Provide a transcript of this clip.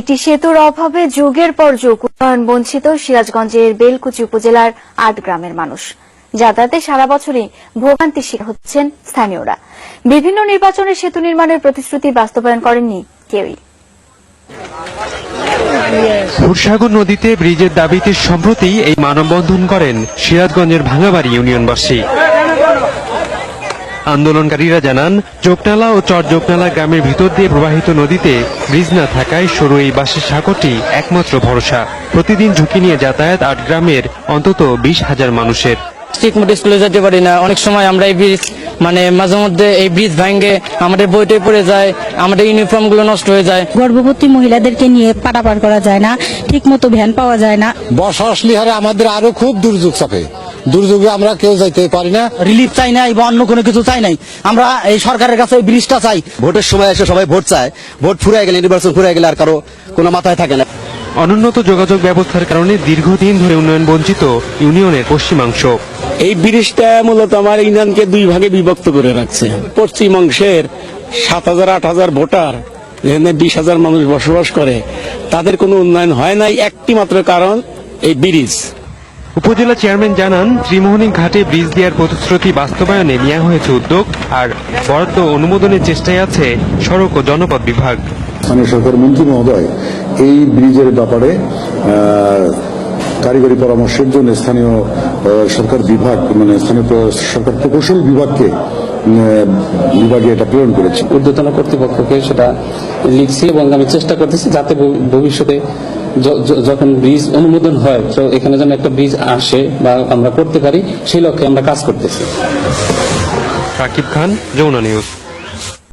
একটি সেতুর অভাবে যুগের পর যুগ উন্নয়ন বঞ্চিত সিরাজগঞ্জের বেলকুচি উপজেলার আট গ্রামের মানুষ। যাতায়াতে সারা বছরই ভোগান্তির শিকার হচ্ছেন স্থানীয়রা। বিভিন্ন নির্বাচনে সেতু নির্মাণের প্রতিশ্রুতি বাস্তবায়ন করেননি কেউই। সুরসাগর নদীতে ব্রিজের দাবিতে সম্প্রতি এই মানববন্ধন করেন সিরাজগঞ্জের ভাঙাবাড়ি ইউনিয়নবাসী। আন্দোলনকারীরা জানান জোকনালা ও চর জোকনালা গ্রামের ভিতর দিয়ে প্রবাহিত নদীতে ব্রিজ না থাকায় সরু এই বাঁশের সাঁকোটি একমাত্র ভরসা। প্রতিদিন ঝুঁকি নিয়ে যাতায়াত আট গ্রামের অন্তত বিশ হাজার মানুষের। ঠিক মতো স্কুলে যেতে পারি না। অনেক সময় আমরা এই ব্রিজ মানে মাঝে মধ্যে এই ব্রিজ ভাঙ্গে আমাদের বইটে পড়ে যায় আমাদের ইউনিফর্মগুলো নষ্ট হয়ে যায়। গর্ভবতী মহিলাদেরকে নিয়ে পারাপার করা যায় না ঠিক মতো ভ্যান পাওয়া যায় না। বর্ষা আসলে হারে আমাদের আরও খুব দুর্যোগ চাপে। দুর্যোগে আমরা কেউ যাইতে পারি না। রিলিফ চাই নাই বা অন্য কোনো কিছু চাই নাই। আমরা এই সরকারের কাছে এই ব্রিজটা চাই। ভোটের সময় এসে সবাই ভোট চায়। ভোট ফুরে গেলে নির্বাচন ফুরে গেলে আর কারও কোনো মাথায় থাকে না। অনুন্নত যোগাযোগ ব্যবস্থার কারণে দীর্ঘদিন ধরে উন্নয়ন বঞ্চিত ইউনিয়নের পশ্চিমাংশ। এই ব্রিজটা মূলত আমার ইউনিয়নকে দুই ভাগে বিভক্ত করে রাখছে। পশ্চিম অংশের সাত হাজার আট হাজার ভোটার যেখানে বিশ হাজার মানুষ বসবাস করে তাদের কোনো উন্নয়ন হয় নাই। একটি মাত্র কারণ এই ব্রিজ উপজেলা চেয়ারম্যান জানান ত্রিমোহনী ঘাটে ব্রিজ দেওয়ার প্রতিশ্রুতি বাস্তবায়নে নেওয়া হয়েছে উদ্যোগ আর বরাদ্দ অনুমোদনের চেষ্টায় আছে সড়ক ও জনপদ বিভাগ। স্থানীয় সরকার মন্ত্রী মহোদয় এই ব্রিজের ব্যাপারে কারিগরি পরামর্শের জন্য স্থানীয় সরকার বিভাগ মানে স্থানীয় সরকার প্রকৌশল বিভাগকে আহ, বিভাগে এটা প্রেরণ করেছে। ঊর্ধ্বতন কর্তৃপক্ষকে সেটা লিখছি এবং আমি চেষ্টা করতেছি যাতে ভবিষ্যতে যখন ব্রিজ অনুমোদন হয়, তো এখানে যেন একটা ব্রিজ আসে বা আমরা করতে পারি, সেই লক্ষ্যে আমরা কাজ করতেছি। রাকিব খান, যমুনা নিউজ।